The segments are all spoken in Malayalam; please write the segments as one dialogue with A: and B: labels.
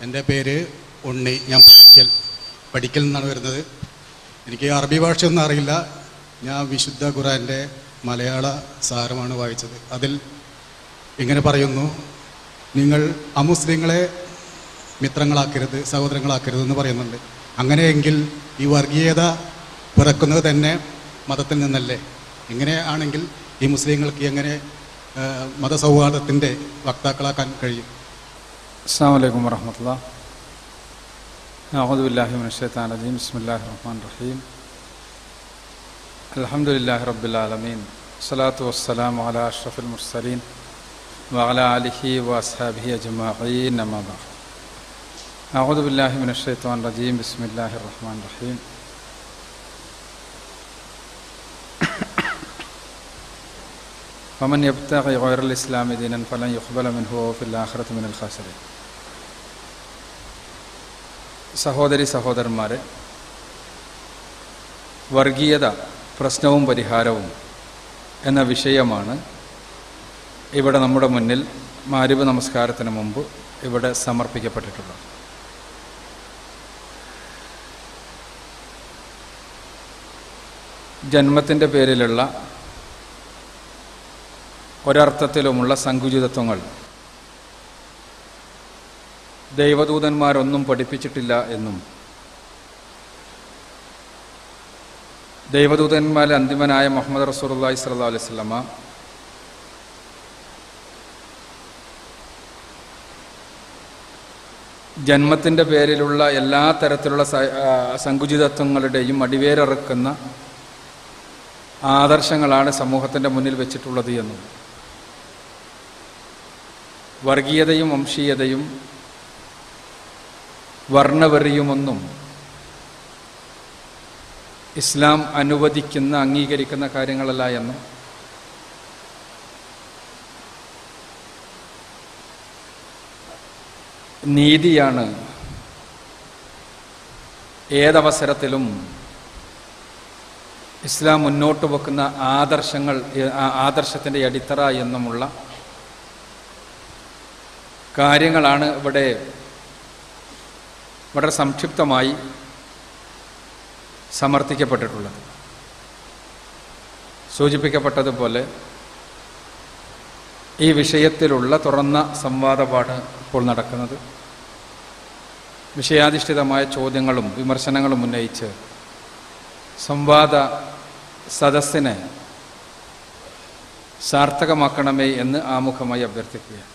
A: എന്റെ പേര് ഉണ്ണി. ഞാൻ പഠിക്കൽ പഠിക്കൽ നിന്നാണ് വരുന്നത്. എനിക്ക് അറബി ഭാഷയൊന്നും അറിയില്ല. ഞാൻ വിശുദ്ധ ഖുറാന്റെ മലയാള സാരമാണ് വായിച്ചത്. അതിൽ ഇങ്ങനെ പറയുന്നു നിങ്ങൾ അമുസ്ലിങ്ങളെ മിത്രങ്ങളാക്കരുത് സഹോദരങ്ങളാക്കരുത് എന്ന് പറയുന്നുണ്ട്. അങ്ങനെയെങ്കിൽ ഈ വർഗീയത പിറക്കുന്നത് തന്നെ മതത്തിൽ നിന്നല്ലേ? ഇങ്ങനെ ആണെങ്കിൽ ഈ മുസ്ലിങ്ങൾക്ക് എങ്ങനെ മതസൗഹാർദ്ദത്തിന്റെ വക്താക്കളാക്കാൻ കഴിയും?
B: السلام عليكم ورحمة الله. أعوذ بالله من الشيطان الرجيم. بسم الله الرحمن الرحيم. الحمد لله رب العالمين. الصلاة والسلام على أشرف المرسلين وعلى آله وأصحابه أجمعين أما بعد. أعوذ بالله من الشيطان الرجيم. بسم الله الرحمن الرحيم. ومن يبتغي غير الإسلام دينا فلن يقبل منه في الآخرة من الخاسرين. സഹോദരി സഹോദരന്മാരെ വർഗീയത പ്രശ്നവും പരിഹാരവും എന്ന വിഷയമാണ് ഇവിടെ നമ്മുടെ മുന്നിൽ മാരിവ് നമസ്കാരത്തിന് മുമ്പ് ഇവിടെ സമർപ്പിക്കപ്പെട്ടിട്ടുള്ളത്. ജന്മത്തിന്റെ പേരിലുള്ള ഒരർത്ഥത്തിലുമുള്ള സങ്കുചിതത്വങ്ങൾ ദൈവദൂതന്മാരൊന്നും പഠിപ്പിച്ചിട്ടില്ല എന്നും. ദൈവദൂതന്മാരിൽ അന്തിമനായ മുഹമ്മദ് റസൂലുള്ളാഹി സ്വല്ലല്ലാഹു അലൈഹി വസല്ലമ ജന്മത്തിന്റെ പേരിലുള്ള എല്ലാ തരത്തിലുള്ള സങ്കുചിതത്വങ്ങളുടെയും അടിവേരറുക്കുന്ന ആദർശങ്ങളാണ് സമൂഹത്തിന്റെ മുന്നിൽ വെച്ചിട്ടുള്ളത് എന്നും. വർഗീയതയും വംശീയതയും വർണവെറിയുമൊന്നും ഇസ്ലാം അനുവദിക്കുന്ന അംഗീകരിക്കുന്ന കാര്യങ്ങളല്ല എന്നും നീതിയാണ് ഏതവസരത്തിലും ഇസ്ലാം മുന്നോട്ട് വെക്കുന്ന ആദർശങ്ങൾ ആദർശത്തിന്റെ അടിത്തറ എന്നുമുള്ള കാര്യങ്ങളാണ് ഇവിടെ വളരെ സംക്ഷിപ്തമായി സമർത്ഥിക്കപ്പെട്ടിട്ടുള്ളത്. സൂചിപ്പിക്കപ്പെട്ടതുപോലെ ഈ വിഷയത്തിലുള്ള തുറന്ന സംവാദമാണ് ഇപ്പോൾ നടക്കുന്നത്. വിഷയാധിഷ്ഠിതമായ ചോദ്യങ്ങളും വിമർശനങ്ങളും ഉന്നയിച്ച് സംവാദ സദസ്സിനെ സാർത്ഥകമാക്കണമേ എന്ന് ആമുഖമായി അഭ്യർത്ഥിക്കുകയാണ്.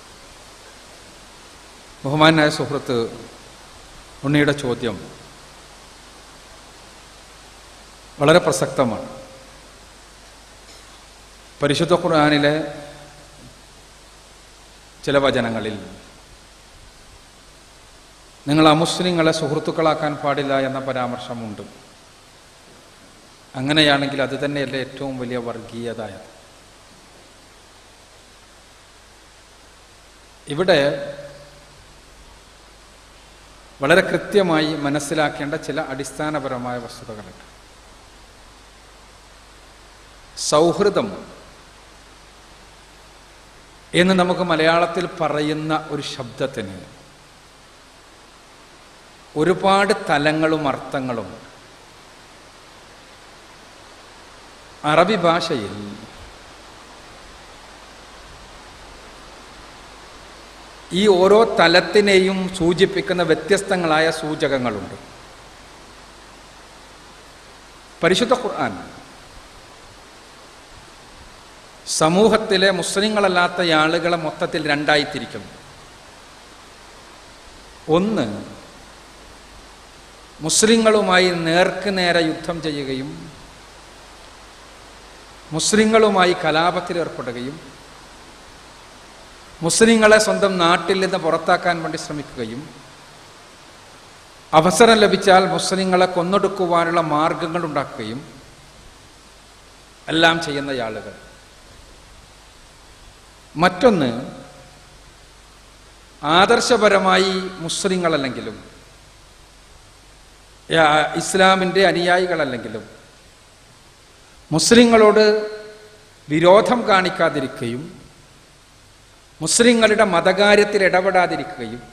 B: ബഹുമാനായ സുഹൃത്ത് ഉണ്ണിയുടെ ചോദ്യം വളരെ പ്രസക്തമാണ്. പരിശുദ്ധ ഖുർആാനിലെ ചില വചനങ്ങളിൽ നിങ്ങൾ അമുസ്ലിങ്ങളെ സുഹൃത്തുക്കളാക്കാൻ പാടില്ല എന്ന പരാമർശമുണ്ട്. അങ്ങനെയാണെങ്കിൽ അത് തന്നെയല്ലേ ഏറ്റവും വലിയ വർഗീയതായത്? ഇവിടെ വളരെ കൃത്യമായി മനസ്സിലാക്കേണ്ട ചില അടിസ്ഥാനപരമായ വസ്തുതകളുണ്ട്. സൗഹൃദം എന്ന് നമുക്ക് മലയാളത്തിൽ പറയുന്ന ഒരു ശബ്ദത്തിന് ഒരുപാട് തലങ്ങളും അർത്ഥങ്ങളും അറബി ഭാഷയിൽ ഈ ഓരോ തലത്തിനെയും സൂചിപ്പിക്കുന്ന വ്യത്യസ്തങ്ങളായ സൂചകങ്ങളുണ്ട്. പരിശുദ്ധ ഖുർആൻ. സമൂഹത്തിലെ മുസ്ലിങ്ങളല്ലാത്ത ആളുകളെ മൊത്തത്തിൽ രണ്ടായി തിരിക്കുന്നു ഒന്ന് മുസ്ലിങ്ങളുമായി നേർക്ക് നേരെ യുദ്ധം ചെയ്യുകയും മുസ്ലിങ്ങളുമായി കലാപത്തിൽ ഏർപ്പെടുകയും മുസ്ലിങ്ങളെ സ്വന്തം നാട്ടിൽ നിന്ന് പുറത്താക്കാൻ വേണ്ടി ശ്രമിക്കുകയും അവസരം ലഭിച്ചാൽ മുസ്ലിങ്ങളെ കൊന്നൊടുക്കുവാനുള്ള മാർഗങ്ങൾ ഉണ്ടാക്കുകയും എല്ലാം ചെയ്യുന്ന ആളുകൾ മറ്റൊന്ന് ആദർശപരമായി മുസ്ലിങ്ങളല്ലെങ്കിലും ഇസ്ലാമിന്റെ അനുയായികളല്ലെങ്കിലും മുസ്ലിങ്ങളോട് വിരോധം കാണിക്കാതിരിക്കുകയും മുസ്ലിങ്ങളുടെ മതകാര്യത്തിൽ ഇടപെടാതിരിക്കുകയും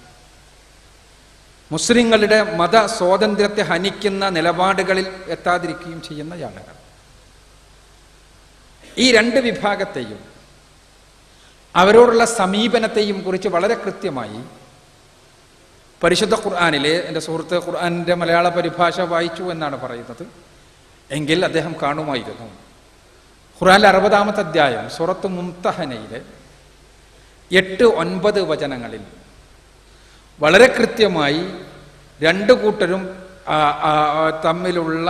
B: മുസ്ലിങ്ങളുടെ മത സ്വാതന്ത്ര്യത്തെ ഹനിക്കുന്ന നിലപാടുകളിൽ എത്താതിരിക്കുകയും ചെയ്യുന്ന ആളുകൾ ഈ രണ്ട് വിഭാഗത്തെയും അവരോടുള്ള സമീപനത്തെയും കുറിച്ച് വളരെ കൃത്യമായി പരിശുദ്ധ ഖുർആാനിലെ എന്റെ സുഹൃത്ത് ഖുർആാനിന്റെ മലയാള പരിഭാഷ വായിച്ചു എന്നാണ് പറയുന്നത്. എങ്കിൽ അദ്ദേഹം കാണുമായിരുന്നു. ഖുർആാനിലെ അറുപതാമത്തെ അധ്യായം സുറത്ത് മുംതഹനയിലെ എട്ട് ഒൻപത് വചനങ്ങളിൽ. വളരെ കൃത്യമായി രണ്ടു കൂട്ടരും തമ്മിലുള്ള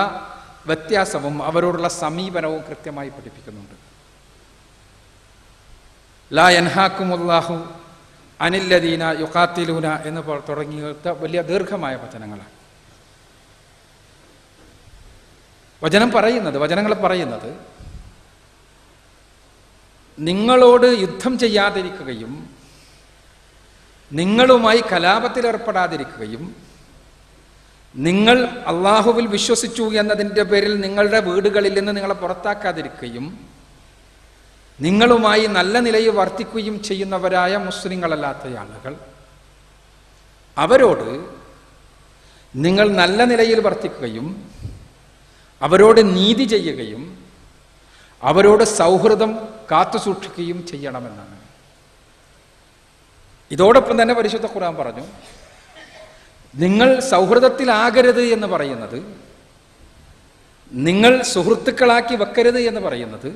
B: വ്യത്യാസവും അവരോടുള്ള സമീപനവും കൃത്യമായി പഠിപ്പിക്കുന്നുണ്ട്. ലാ യൻഹാക്കുമുല്ലാഹു അനില്ലദീന യുക്കാത്തിലൂന എന്ന് തുടങ്ങിയ വലിയ ദീർഘമായ വചനങ്ങളാണ്. വചനം പറയുന്നത് വചനങ്ങൾ പറയുന്നത് നിങ്ങളോട് യുദ്ധം ചെയ്യാതിരിക്കുകയും നിങ്ങളുമായി കലാപത്തിലേർപ്പെടാതിരിക്കുകയും നിങ്ങൾ അള്ളാഹുവിൽ വിശ്വസിച്ചു എന്നതിന്റെ പേരിൽ നിങ്ങളുടെ വീടുകളിൽ നിന്ന് നിങ്ങളെ പുറത്താക്കാതിരിക്കുകയും നിങ്ങളുമായി നല്ല നിലയിൽ വർത്തിക്കുകയും ചെയ്യുന്നവരായ മുസ്ലിങ്ങളല്ലാത്ത ആളുകൾ അവരോട് നിങ്ങൾ നല്ല നിലയിൽ വർത്തിക്കുകയും അവരോട് നീതി ചെയ്യുകയും അവരോട് സൗഹൃദം കാത്തുസൂക്ഷിക്കുകയും ചെയ്യണമെന്നാണ്. ഇതോടൊപ്പം തന്നെ പരിശുദ്ധ ഖുർആൻ പറഞ്ഞു നിങ്ങൾ സൗഹൃദത്തിലാകരുത് എന്ന് പറയുന്നത് നിങ്ങൾ സുഹൃത്തുക്കളാക്കി വെക്കരുത് എന്ന് പറയുന്നത്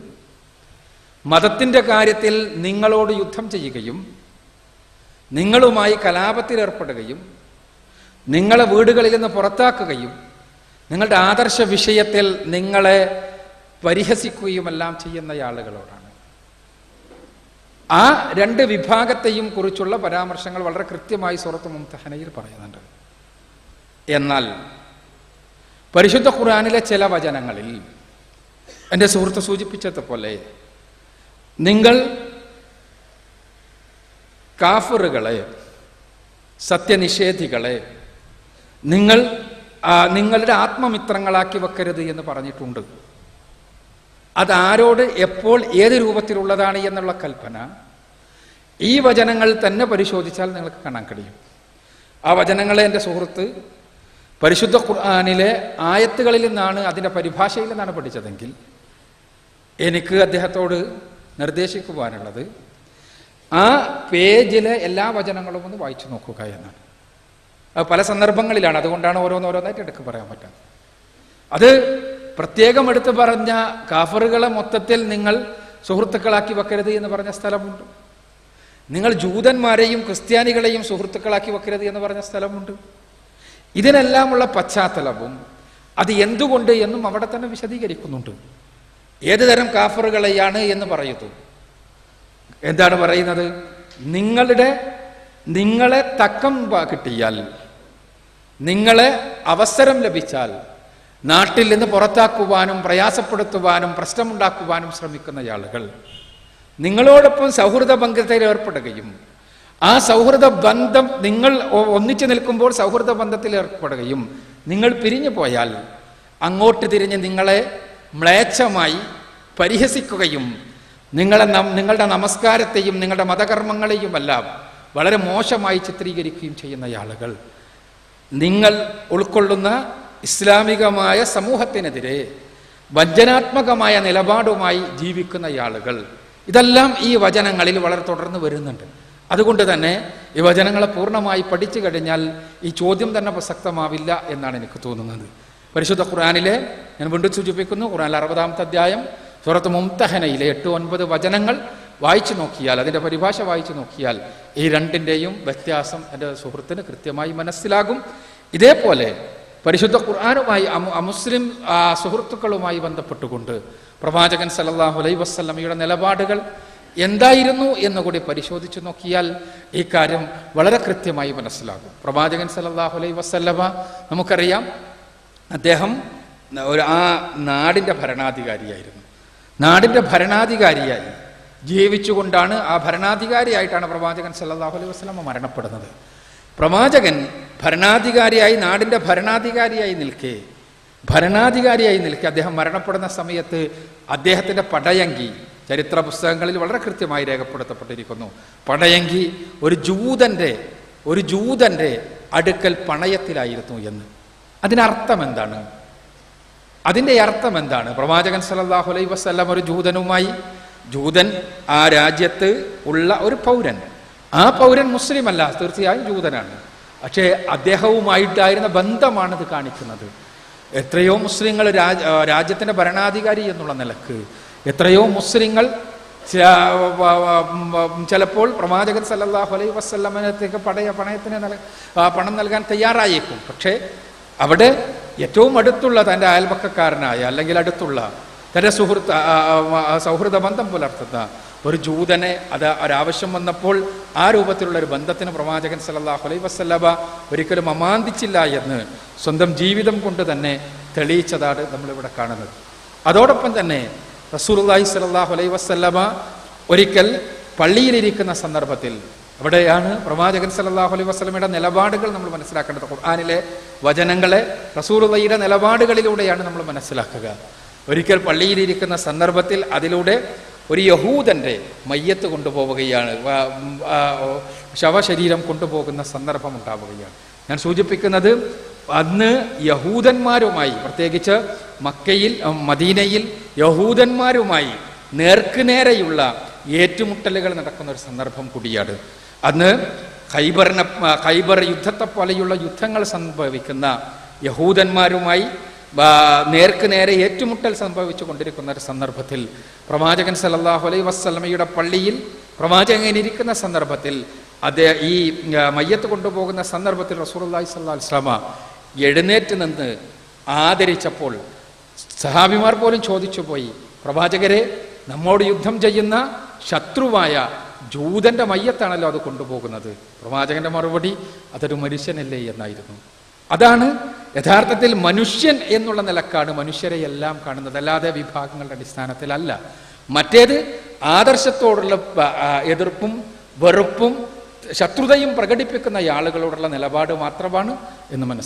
B: മതത്തിന്റെ കാര്യത്തിൽ നിങ്ങളോട് യുദ്ധം ചെയ്യുകയും നിങ്ങളുമായി കലാപത്തിലേർപ്പെടുകയും നിങ്ങളെ വീടുകളിൽ നിന്ന് പുറത്താക്കുകയും നിങ്ങളുടെ ആദർശ വിഷയത്തിൽ നിങ്ങളെ പരിഹസിക്കുകയുമെല്ലാം ചെയ്യുന്ന ആളുകളോടാണ്. ആ രണ്ട് വിഭാഗത്തെയും കുറിച്ചുള്ള പരാമർശങ്ങൾ വളരെ കൃത്യമായി സുറത്ത് മുംതഹനയിൽ പറയുന്നുണ്ട്. എന്നാൽ പരിശുദ്ധ ഖുറാനിലെ ചില വചനങ്ങളിൽ എന്റെ സുഹൃത്ത് സൂചിപ്പിച്ചതുപോലെ നിങ്ങൾ കാഫറുകളെ സത്യനിഷേധികളെ നിങ്ങൾ നിങ്ങളുടെ ആത്മമിത്രങ്ങളാക്കി വെക്കരുത് എന്ന് പറഞ്ഞിട്ടുണ്ട്. അതാരോട് എപ്പോൾ ഏത് രൂപത്തിലുള്ളതാണ് എന്നുള്ള കൽപ്പന ഈ വചനങ്ങൾ തന്നെ പരിശോധിച്ചാൽ നിങ്ങൾക്ക് കാണാൻ കഴിയും. ആ വചനങ്ങളെ എന്റെ സുഹൃത്ത് പരിശുദ്ധ ഖുർആാനിലെ ആയത്തുകളിൽ നിന്നാണ് അതിന്റെ പരിഭാഷയിൽ നിന്നാണ് പഠിച്ചതെങ്കിൽ എനിക്ക് അദ്ദേഹത്തോട് നിർദ്ദേശിക്കുവാനുള്ളത് ആ പേജിലെ എല്ലാ വചനങ്ങളും ഒന്ന് വായിച്ചു നോക്കുക എന്നാണ്. പല സന്ദർഭങ്ങളിലാണ്. അതുകൊണ്ടാണ് ഓരോന്നോരോന്നായിട്ട് എടുക്ക് പറയാൻ പറ്റാത്തത്. അത് പ്രത്യേകം എടുത്തു പറഞ്ഞ കാഫറുകളെ മൊത്തത്തിൽ നിങ്ങൾ സുഹൃത്തുക്കളാക്കി വെക്കരുത് എന്ന് പറഞ്ഞ സ്ഥലമുണ്ട്. നിങ്ങൾ ജൂതന്മാരെയും ക്രിസ്ത്യാനികളെയും സുഹൃത്തുക്കളാക്കി വെക്കരുത് എന്ന് പറഞ്ഞ സ്ഥലമുണ്ട്. ഇതിനെല്ലാമുള്ള പശ്ചാത്തലവും അത് എന്തുകൊണ്ട് എന്നും അവിടെ തന്നെ വിശദീകരിക്കുന്നുണ്ട്. ഏത് തരം കാഫറുകളെയാണ് എന്ന് പറയുന്നു. എന്താണ് പറയുന്നത്? നിങ്ങളുടെ നിങ്ങളെ തക്കം കിട്ടിയാൽ നിങ്ങളെ അവസരം ലഭിച്ചാൽ നാട്ടിൽ നിന്ന് പുറത്താക്കുവാനും പ്രയാസപ്പെടുത്തുവാനും പ്രശ്നമുണ്ടാക്കുവാനും ശ്രമിക്കുന്ന ആളുകൾ നിങ്ങളോടൊപ്പം സൗഹൃദ ബന്ധത്തിൽ ഏർപ്പെടുകയും ആ സൗഹൃദ ബന്ധം നിങ്ങൾ ഒന്നിച്ചു നിൽക്കുമ്പോൾ സൗഹൃദ ബന്ധത്തിൽ ഏർപ്പെടുകയും നിങ്ങൾ പിരിഞ്ഞു പോയാൽ അങ്ങോട്ട് തിരിഞ്ഞ് നിങ്ങളെ മ്ലേച്ഛമായി പരിഹസിക്കുകയും നിങ്ങളെ നിങ്ങളുടെ നമസ്കാരത്തെയും നിങ്ങളുടെ മതകർമ്മങ്ങളെയുമെല്ലാം വളരെ മോശമായി ചിത്രീകരിക്കുകയും ചെയ്യുന്ന ആളുകൾ നിങ്ങൾ ഉൾക്കൊള്ളുന്ന ഇസ്ലാമികമായ സമൂഹത്തിനെതിരെ വഞ്ചനാത്മകമായ നിലപാടുമായി ജീവിക്കുന്ന ആളുകൾ ഇതെല്ലാം ഈ വചനങ്ങളിൽ വളരെ തുടർന്ന് വരുന്നുണ്ട്. അതുകൊണ്ട് തന്നെ ഈ വചനങ്ങളെ പൂർണമായി പഠിച്ചു കഴിഞ്ഞാൽ ഈ ചോദ്യം തന്നെ പ്രസക്തമാവില്ല എന്നാണ് എനിക്ക് തോന്നുന്നത്. പരിശുദ്ധ ഖുറാനിലെ ഞാൻ വീണ്ടും സൂചിപ്പിക്കുന്നു ഖുറാനിലെ അറുപതാമത്തെ അധ്യായം സുറത്ത് മുംതഹനയിലെ എട്ട് ഒൻപത് വചനങ്ങൾ വായിച്ചു നോക്കിയാൽ അതിന്റെ പരിഭാഷ വായിച്ചു നോക്കിയാൽ ഈ രണ്ടിന്റെയും വ്യത്യാസം എന്റെ സുഹൃത്തിന് കൃത്യമായി മനസ്സിലാകും. ഇതേപോലെ പരിശുദ്ധ ഖുർആാനുമായി മുസ്ലിം സുഹൃത്തുക്കളുമായി ബന്ധപ്പെട്ടുകൊണ്ട് പ്രവാചകൻ സല്ലല്ലാഹു അലൈ വസല്ലമയുടെ നിലപാടുകൾ എന്തായിരുന്നു എന്നുകൂടി പരിശോധിച്ചു നോക്കിയാൽ ഈ കാര്യം വളരെ കൃത്യമായി മനസ്സിലാകും. പ്രവാചകൻ സല്ലല്ലാഹു അലൈ വസല്ലമ നമുക്കറിയാം അദ്ദേഹം ഒരു ആ നാടിന്റെ ഭരണാധികാരിയായിരുന്നു. നാടിന്റെ ഭരണാധികാരിയായി. ജീവിച്ചുകൊണ്ടാണ് ആ ഭരണാധികാരിയായിട്ടാണ് പ്രവാചകൻ സല്ലാഹു അലൈഹി വസല്ലമ മരണപ്പെടുന്നത്. പ്രവാചകൻ ഭരണാധികാരിയായി നാടിന്റെ ഭരണാധികാരിയായി നിൽക്കേ. ഭരണാധികാരിയായി നിൽക്കെ. അദ്ദേഹം മരണപ്പെടുന്ന സമയത്ത് അദ്ദേഹത്തിന്റെ പടയങ്കി ചരിത്ര പുസ്തകങ്ങളിൽ വളരെ കൃത്യമായി രേഖപ്പെടുത്തപ്പെട്ടിരിക്കുന്നു. പടയങ്കി ഒരു ജൂതന്റെ ഒരു ജൂതന്റെ അടുക്കൽ പണയത്തിലായിരുന്നു എന്ന്. അതിനർത്ഥം എന്താണ്? അതിന്റെ അർത്ഥം എന്താണ്? പ്രവാചകൻ സല്ലല്ലാഹു അലൈഹി വസല്ലം ഒരു ജൂതനുമായി ജൂതൻ ആ രാജ്യത്ത് ഉള്ള ഒരു പൗരൻ. ആ പൗരൻ മുസ്ലിം അല്ല തീർച്ചയായും ജൂതനാണ്. പക്ഷേ അദ്ദേഹവുമായിട്ടായിരുന്ന ബന്ധമാണ് ഇത് കാണിക്കുന്നത്. എത്രയോ മുസ്ലിങ്ങൾ രാജ രാജ്യത്തിന്റെ ഭരണാധികാരി എന്നുള്ള നിലയ്ക്ക്. എത്രയോ മുസ്ലിങ്ങൾ ചിലപ്പോൾ പ്രവാചകൻ സല്ലാഹു അലൈഹി വസല്ലമനത്തേക്ക് പടയ പണയത്തിന് നൽ- പണം നൽകാൻ തയ്യാറായേക്കും. പക്ഷേ അവിടെ ഏറ്റവും അടുത്തുള്ള തന്റെ അയൽപക്കക്കാരനായ അല്ലെങ്കിൽ അടുത്തുള്ള തന്റെ സുഹൃത്ത് സൗഹൃദ ബന്ധം പുലർത്തുന്ന ഒരു ജൂതനെ അത് ഒരാവശ്യം വന്നപ്പോൾ ആ രൂപത്തിലുള്ള ഒരു ബന്ധത്തിന് പ്രവാചകൻ സല്ലല്ലാഹു അലൈഹി വസല്ലമ ഒരിക്കലും അമാന്തിച്ചില്ല എന്ന് സ്വന്തം ജീവിതം കൊണ്ട് തന്നെ തെളിയിച്ചതാണ് നമ്മളിവിടെ കാണുന്നത്. അതോടൊപ്പം തന്നെ റസൂലുള്ളാഹി സ്വല്ലല്ലാഹു അലൈഹി വസല്ലമ ഒരിക്കൽ പള്ളിയിലിരിക്കുന്ന സന്ദർഭത്തിൽ അവിടെയാണ് പ്രവാചകൻ സല്ലല്ലാഹു അലൈഹി വസല്ലമയുടെ നിലപാടുകൾ നമ്മൾ മനസ്സിലാക്കേണ്ടത്. ഖുർആാനിലെ വചനങ്ങളെ റസൂലുള്ളാഹിയുടെ നിലപാടുകളിലൂടെയാണ് നമ്മൾ മനസ്സിലാക്കുക. ഒരിക്കൽ പള്ളിയിലിരിക്കുന്ന സന്ദർഭത്തിൽ അതിലൂടെ ഒരു യഹൂദന്റെ മയ്യത്ത് കൊണ്ടുപോവുകയാണ് ശവശരീരം കൊണ്ടുപോകുന്ന സന്ദർഭം ഉണ്ടാവുകയാണ്. ഞാൻ സൂചിപ്പിക്കുന്നത് അന്ന് യഹൂദന്മാരുമായി പ്രത്യേകിച്ച് മക്കയിൽ മദീനയിൽ യഹൂദന്മാരുമായി നേർക്കുനേരെയുള്ള ഏറ്റുമുട്ടലുകൾ നടക്കുന്ന ഒരു സന്ദർഭം കൂടിയാണ്. അന്ന് ഖൈബറിനെ ഖൈബർ യുദ്ധത്തെ പോലെയുള്ള യുദ്ധങ്ങൾ സംഭവിക്കുന്ന യഹൂദന്മാരുമായി നേർക്ക് നേരെ ഏറ്റുമുട്ടൽ സംഭവിച്ചു കൊണ്ടിരിക്കുന്ന ഒരു സന്ദർഭത്തിൽ പ്രവാചകൻ സല്ലല്ലാഹു അലൈ വസ്സലമയുടെ പള്ളിയിൽ പ്രവാചകൻ ഇരിക്കുന്ന സന്ദർഭത്തിൽ അദ്ദേഹം ഈ മയ്യത്ത് കൊണ്ടുപോകുന്ന സന്ദർഭത്തിൽ റസൂലുള്ളാഹി സല്ലാ വസല്ലമ എഴുന്നേറ്റ് നിന്ന് ആദരിച്ചപ്പോൾ സഹാബിമാർ പോലും ചോദിച്ചു പോയി പ്രവാചകരെ നമ്മോട് യുദ്ധം ചെയ്യുന്ന ശത്രുവായ ജൂതന്റെ മയ്യത്താണല്ലോ അത് കൊണ്ടുപോകുന്നത്. പ്രവാചകന്റെ മറുപടി അതൊരു മനുഷ്യനല്ലേ എന്നായിരുന്നു. അതാണ് യഥാർത്ഥത്തിൽ മനുഷ്യൻ എന്നുള്ള നിലക്കാണ് മനുഷ്യരെ എല്ലാം കാണുന്നത്. അല്ലാതെ വിഭാഗങ്ങളുടെ അടിസ്ഥാനത്തിലല്ല. മറ്റേത് ആദർശത്തോടുള്ള എതിർപ്പും വെറുപ്പും ശത്രുതയും പ്രകടിപ്പിക്കുന്ന ആളുകളോടുള്ള നിലപാട് മാത്രമാണ് എന്ന് മനസ്സിലാക്കുക